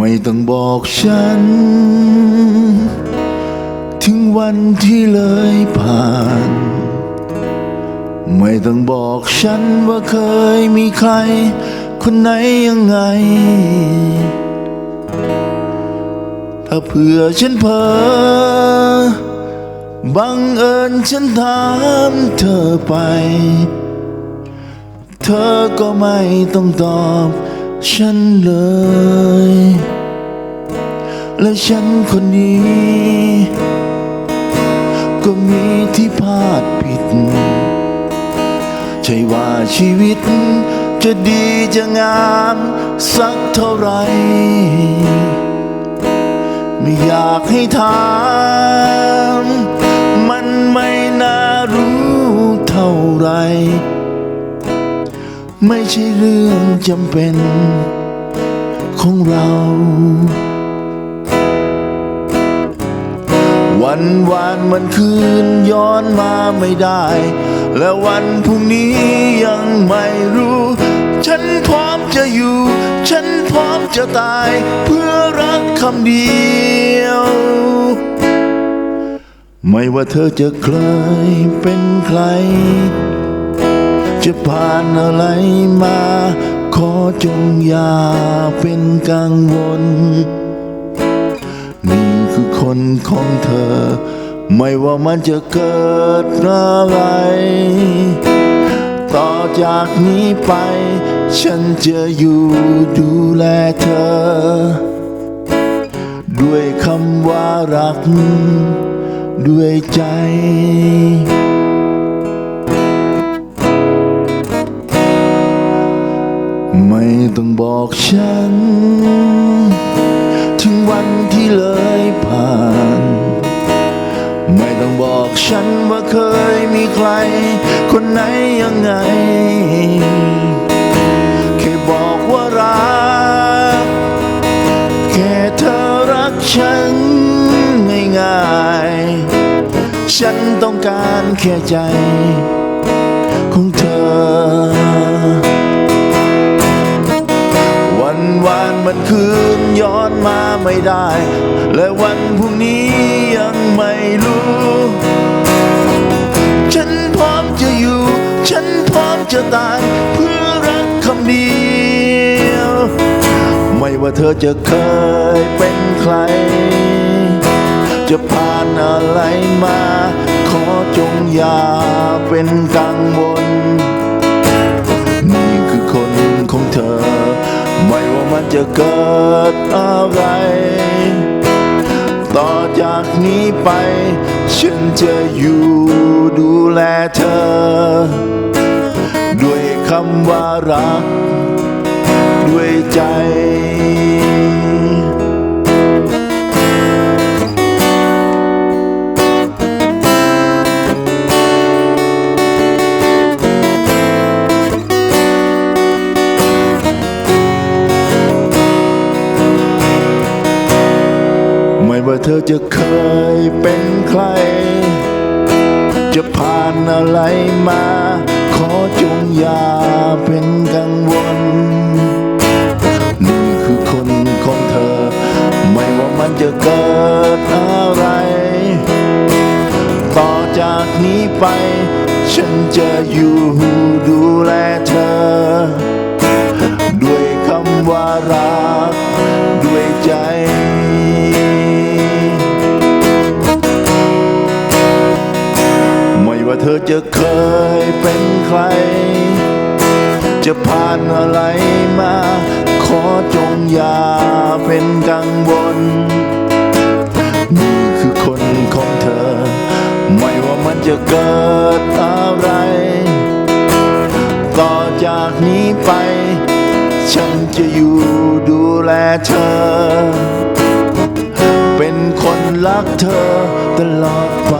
ไม่ต้องบอกฉัน ถึงวันที่เลยผ่าน ไม่ต้องบอกฉันว่าเคยมีใคร คนไหนยังไง ถ้าเผื่อฉันเผลอบังเอิญฉันถามเธอไป เธอก็ไม่ต้องตอบ ฉันเลย และฉันคนนี้ ก็มีที่พลาดผิด ใช่ว่าชีวิต จะดีจะงามสักเท่าไหรไม่อยากให้ถาม ใช่เรื่องจำเป็นของเรา วันวานมันคืนย้อนมาไม่ได้ และวันพรุ่งนี้ยังไม่รู้ ฉันพร้อมจะอยู่ ฉันพร้อมจะตาย เพื่อรักคำเดียว ไม่ว่าเธอจะเคยเป็นใคร จะผ่านอะไรมา ขอจงอย่าเป็นกังวล นี่คือคนของเธอ ไม่ว่ามันจะเกิดอะไร ต่อจากนี้ไป ฉันจะอยู่ดูแลเธอ ด้วยคำว่ารัก ด้วยใจ ไม่ต้องบอกฉัน ถึงวันที่เลยผ่าน ไม่ต้องบอกฉันว่าเคยมีใคร คนไหนยังไง แค่บอกว่ารัก แค่เธอรักฉันง่ายๆฉันต้องการแค่ใจของเธอ ไม่ได้ และวันพรุ่งนี้ยังไม่รู้ ฉันพร้อมจะอยู่ ฉันพร้อมจะตาย เพื่อรักคำเดียว ไม่ว่าเธอจะเคยเป็นใคร จะผ่านอะไรมา ขอจงอย่าเป็นกังวล จะเกิดอะไร ต่อจากนี้ไป ฉันจะอยู่ดูแลเธอ ด้วยคำว่ารัก ด้วยใจ ไม่ว่าเธอจะเคยเป็นใคร จะผ่านอะไรมา ขอจงอย่าเป็นกังวล นี่คือคนของเธอ ไม่ว่ามันจะเกิดอะไร ต่อจากนี้ไป ฉันจะอยู่ดูแลเธอ ด้วยคำว่ารัก ด้วยใจ จะเคยเป็นใคร จะผ่านอะไรมา ขอจงอย่าเป็นกังวล นี่คือคนของเธอ ไม่ว่ามันจะเกิดอะไร ต่อจากนี้ไป ฉันจะอยู่ดูแลเธอ เป็นคนรักเธอตลอดไป